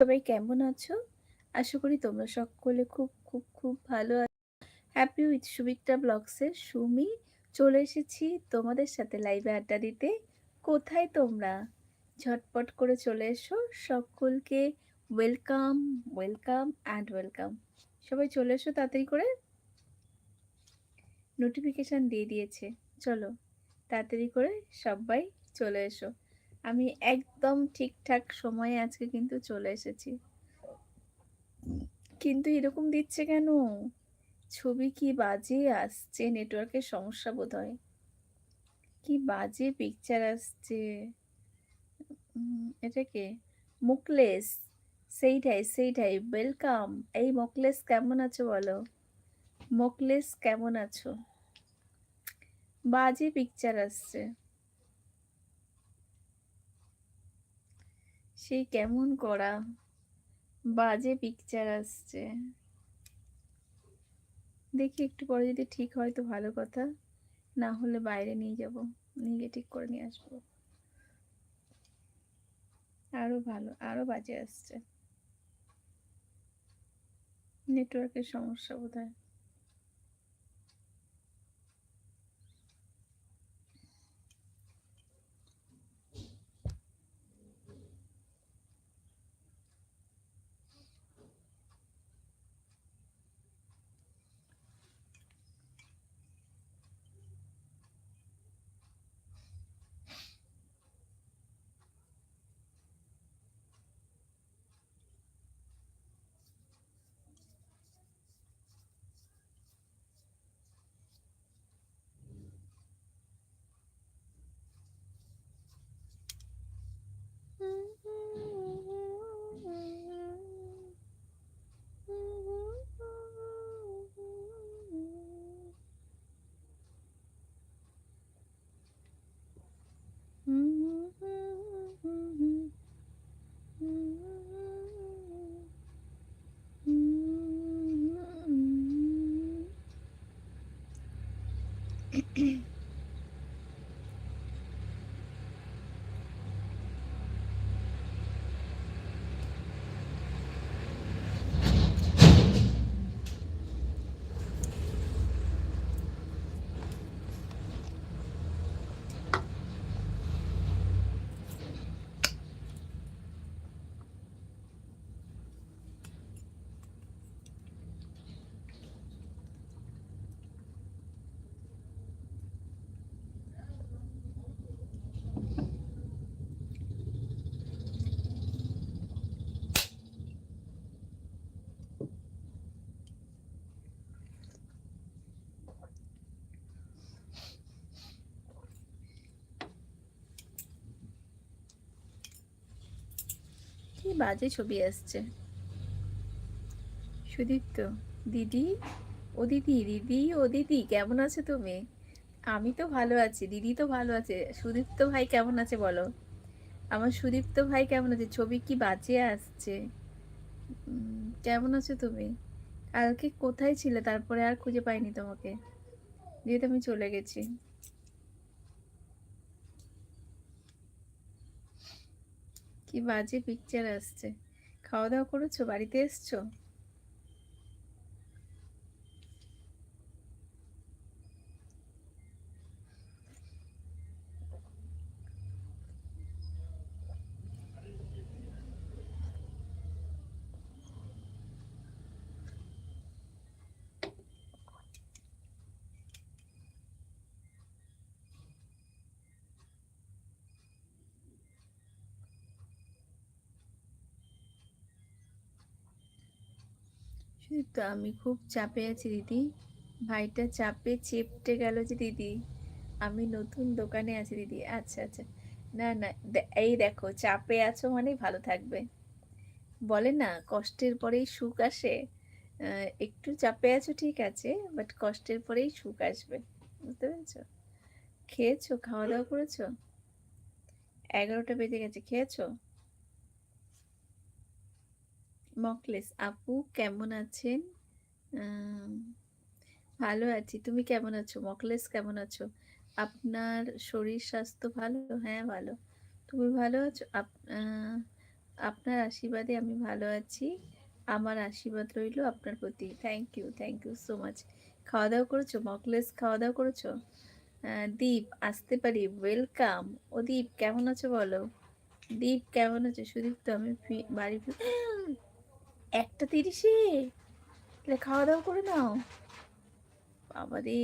সবাই কেমন আছো? আশা করি তোমরা সকলে খুব, খুব, খুব ভালো আছো। হ্যাপি উইথ সুমিত্রা ব্লগসের সুমি চলে এসেছি তোমাদের সাথে লাইভে আড্ডা দিতে। কোথায় তোমরা? ঝটপট করে চলে এসো। সকলকে ওয়েলকাম, ওয়েলকাম অ্যান্ড ওয়েলকাম। সবাই চলে এসো তাড়াতাড়ি করে। নোটিফিকেশন দিয়ে দিয়েছে। চলো তাড়াতাড়ি করে সবাই চলে এসো। আমি একদম ঠিকঠাক সময়ে আজকে কিন্তু চলে এসেছি। কিন্তু এরকম দিচ্ছে কেন? ছবি কি বাজে আসছে? নেটওয়ার্কের সমস্যা বোধ হয় কি বাজে পিকচার আসছে? এটা কে? মুকলেস সেইটাই সেইটাই। ওয়েলকাম এই মকলেস কেমন আছো বলো? মকলেস কেমন আছো? বাজে পিকচার আসছে। সেই কেমন করা? বাজে পিকচার আসছে। দেখি একটু পরে যদি ঠিক হয় তো ভালো কথা। না হলে বাইরে নিয়ে যাব, নিয়ে ঠিক করে নিয়ে আসব। আরও ভালো, আরও বাজে আসছে। নেটওয়ার্কের সমস্যা বোধ হয় কি বাজে ছবি আসছে? সুদীপ্ত, দিদি? ও দিদি দিদি, ও দিদি, কেমন আছে তুমি? আমি তো ভালো আছি, দিদি তো ভালো আছে। সুদীপ্ত ভাই কেমন আছে বলো? আমার সুদীপ্ত ভাই কেমন আছে? ছবি কি বাজে আসছে? কেমন আছো তুমি? কালকে কোথায় ছিলে? তারপরে আর খুঁজে পাইনি তোমাকে। যেহেতু আমি চলে গেছি। কি বাজে পিকচার আসছে। খাওয়া দাওয়া করেছ? বাড়িতে এসছো? তো আমি খুব চাপে আছি, দিদি। ভাইটা চাপে চেপটে গেল যে, দিদি, আমি নতুন দোকানে আছি, দিদি। আচ্ছা আচ্ছা। না না এই দেখো, চাপে আছো মানে ভালো থাকবে। বলে না, কষ্টের পরেই সুখ আসে। একটু চাপে আছো ঠিক আছে বাট কষ্টের পরেই সুখ আসবে। বুঝতে পেরেছ? খেয়েছো, খাওয়া দাওয়া করেছ? এগারোটা বেজে গেছে, খেয়েছো? মকলেস আপু কেমন আছেন ভালো আছি তুমি কেমন আছো মকলেস কেমন আছো আপনার শরীর স্বাস্থ্য ভালো হ্যাঁ ভালো তুমি ভালো আছো আপনার আশীর্বাদে আমি ভালো আছি। আমার আশীর্বাদ রইল আপনার প্রতি। Thank you, thank you so much. খাওয়া-দাওয়া করেছ? মকলেস খাওয়া-দাওয়া করেছ? আ দীপ আসতে পারি? ওয়েলকাম। ও দীপ কেমন আছো বলো? দীপ কেমন আছো? সুদীপ্ত আমি ফি বাড়ি ফি ১টা ৩০ এ? তাহলে খাওয়া-দাওয়া করে নাও। বাবা রে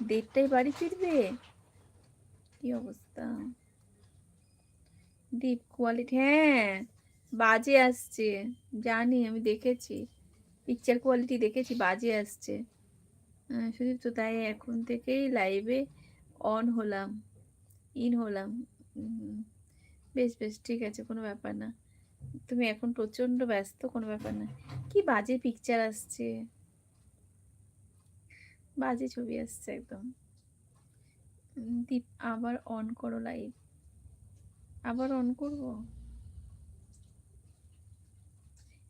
১:৩০ বাড়ি ফিরবে? কি অবস্থা? দীপ কোয়ালিটি হ্যাঁ, বাজে আসছে। জানি আমি দেখেছি। পিকচার কোয়ালিটি দেখেছি বাজে আসছে। আ তো তাই এখন থেকেই লাইভে অন হলাম। ইন হলাম। বেশ, বেশ ঠিক আছে কোনো ব্যাপার না। তুমি এখন প্রচণ্ড ব্যস্ত, কোনো ব্যাপার না। কি বাজে পিকচার আসছে। বাজে ছবি আসছে একদম। দীপ, আবার অন করো লাইভ। আবার অন করব?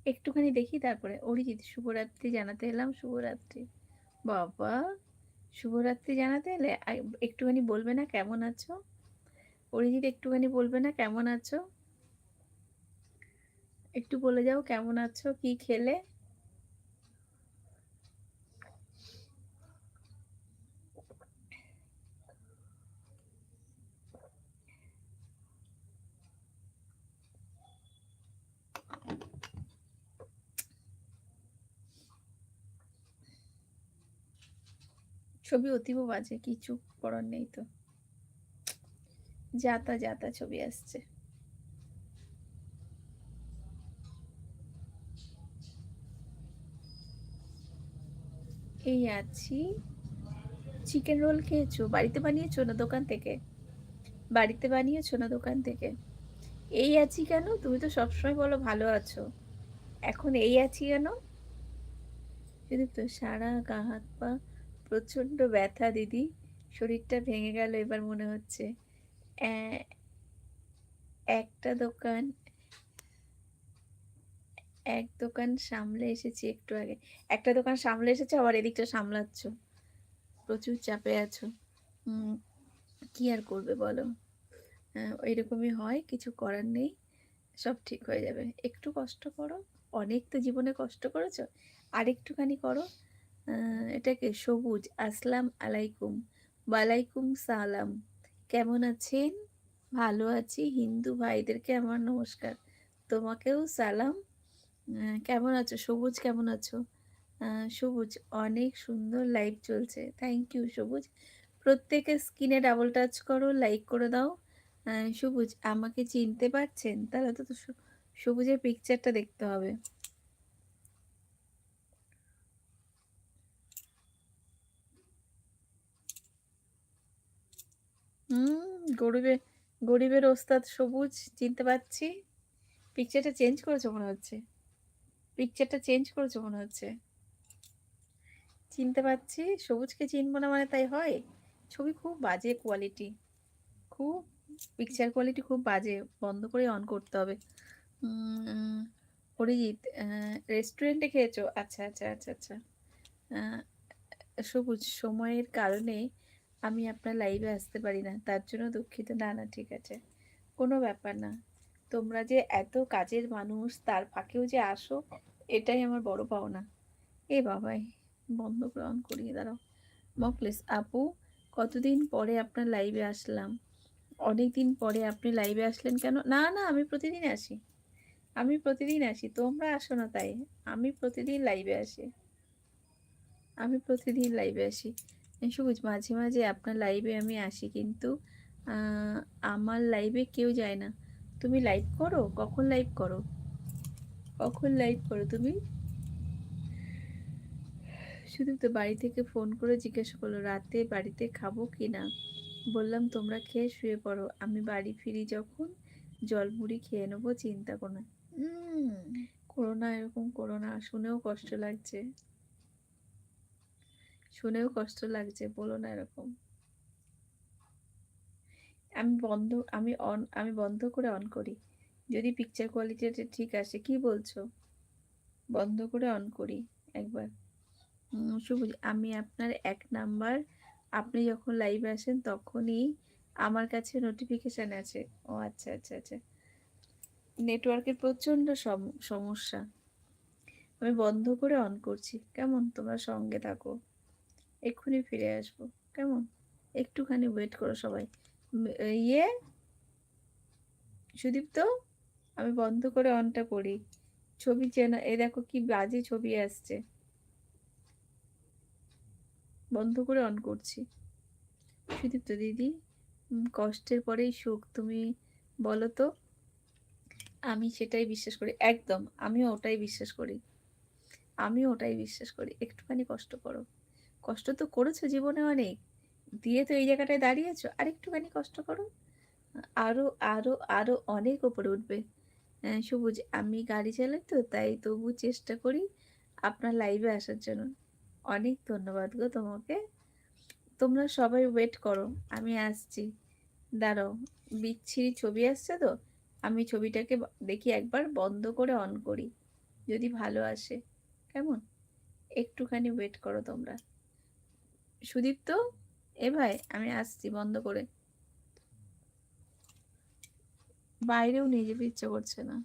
একটুখানি দেখি, তারপরে। অরিজিৎ, শুভরাত্রি জানাতে এলাম, শুভরাত্রি। বাবা! শুভরাত্রি জানাতে এলে? একটুখানি বলবে না কেমন আছো? অরিজিৎ, একটুখানি বলবে না কেমন আছো? একটু বলে যাও কেমন আছো? কি খেলে? ছবি অতীব বাজে, কিছু করার নেই তো। যাতা যাতা ছবি আসছে। এই আছি। চিকেন রোল খেয়েছো? বাড়িতে বানিয়েছো না দোকান থেকে? বাড়িতে বানিয়েছো না দোকান থেকে? এই আছি কেন? তুমি তো সবসময় বলো ভালো আছো। এখন এই আছি কেন? সুদীপ্ত সারা গা, হাত, পা প্রচণ্ড ব্যথা দিদি। শরীরটা ভেঙে গেল এবার মনে হচ্ছে। একটা দোকান এক দোকান সামলে এসেছি একটু আগে। একটা দোকান সামলে এসেছ, আবার এদিকটা সামলাচ্ছ। প্রচুর চাপে আছো। কি আর করবে বলো? এরকমই হয়, কিছু করার নেই। সব ঠিক হয়ে যাবে। একটু কষ্ট করো। অনেক তো জীবনে কষ্ট করেছ। আরেকটুখানি করো। আ এটাকে সবুজ, আসসালাম আলাইকুম। ওয়ালাইকুম সালাম। কেমন আছেন? ভালো আছি। হিন্দু ভাইদেরকে আমার নমস্কার। তোমাকেও সালাম। কেমন আছো? সবুজ কেমন আছো? সবুজ অনেক সুন্দর লাইভ চলছে। থ্যাংক ইউ সবুজ। প্রত্যেকে স্ক্রিনে ডাবল টাচ করো, লাইক করে দাও। সবুজ আমাকে চিনতে পারছেন? তাহলে তো সবুজের পিকচারটা দেখতে হবে। হুম, গরিবে গরিবের ওস্তাদ সবুজ চিনতে পারছি। পিকচারটা চেঞ্জ করেছ মনে হচ্ছে। পিকচারটা চেঞ্জ করেছ মনে হচ্ছে। চিনতে পারছি। সবুজকে চিনব না মানে তাই হয়? ছবি খুব বাজে কোয়ালিটি। খুব পিকচার কোয়ালিটি খুব বাজে। বন্ধ করে অন করতে হবে। অরিজিৎ রেস্টুরেন্টে খেয়েছো? আচ্ছা, আচ্ছা, আচ্ছা, আচ্ছা। সবুজ সময়ের কারণে আমি আপনার লাইভে আসতে পারি না। তার জন্য দুঃখিত। না, না ঠিক আছে। কোনো ব্যাপার না। তোমরা যে এত কাজের মানুষ তার ফাঁকেও যে আসো এটাই আমার বড় পাওনা। এ বাবাই! বন্ধ অন করিয়ে দাঁড়াও। মকলেস আপু কতদিন পরে আপনার লাইভে আসলাম। অনেক দিন পরে আপনি লাইভে আসলেন কেন? না, না আমি প্রতিদিন আসি। আমি প্রতিদিন আসি। তোমরা আসো না তাই। আমি প্রতিদিন লাইভে আসি। আমি প্রতিদিন লাইভে আসি। সবুজ মাঝে, মাঝে আপনার লাইভে আমি আসি কিন্তু আমার লাইভে কেউ যায় না। তুমি লাইভ করো? কখন লাইভ করো? কখন লাইভ করো তুমি? শুধু তো বাড়ি থেকে ফোন করে জিজ্ঞাসা করল রাতে বাড়িতে খাব কি না? বললাম তোমরা খেয়ে শুয়ে পড়ো। আমি বাড়ি ফিরি যখন জল জলমুড়ি খেয়ে নেব চিন্তা করো না। করোনা এরকম করোনা শুনেও কষ্ট লাগছে। শুনেও কষ্ট লাগছে। বলো না এরকম। আমি বন্ধ আমি অন আমি বন্ধ করে অন করি। যদি পিকচার কোয়ালিটিটা ঠিক আসে। কি বলছো? বন্ধ করে অন করি একবার। সবুজ আমি আপনার এক নাম্বার আপনি যখন লাইভে আসেন তখনই আমার কাছে নোটিফিকেশন আছে। ও আচ্ছা, আচ্ছা, আচ্ছা। নেটওয়ার্কের প্রচণ্ড সম- সমস্যা আমি বন্ধ করে অন করছি কেমন তোমরা সঙ্গে থাকো এক্ষুনি ফিরে আসব কেমন একটুখানি ওয়েট করো সবাই ইয়ে সুদীপ্ত, আমি বন্ধ করে অনটা করি। ছবি চেনা, এ দেখো কি বাজে ছবি আসছে। বন্ধ করে অন করছি। সুদীপ্ত দিদি কষ্টের পরেই সুখ, তুমি বলো তো? আমি সেটাই বিশ্বাস করি, একদম, আমিও ওটাই বিশ্বাস করি। আমিও ওটাই বিশ্বাস করি, একটুখানি কষ্ট করো। কষ্ট তো করেছ জীবনে অনেক। দিয়ে তো এই জায়গাটায় দাঁড়িয়েছো আর একটুখানি কষ্ট করো। আরও আরও আরও অনেক ওপরে উঠবে। হ্যাঁ, সবুজ আমি গাড়ি চালাই তো তাই তবু চেষ্টা করি আপনার লাইভে আসার জন্য। অনেক ধন্যবাদ গো তোমাকে। তোমরা সবাই ওয়েট করো আমি আসছি। দাঁড়াও বিচ্ছিরি ছবি আসছে তো আমি ছবিটাকে দেখি একবার বন্ধ করে অন করি যদি ভালো আসে। কেমন? একটুখানি ওয়েট করো তোমরা। সুদীপ্ত? এ ভাই আমি আসছি বন্ধ করে। বাইরেও নিয়ে যেতে ইচ্ছে করছে না।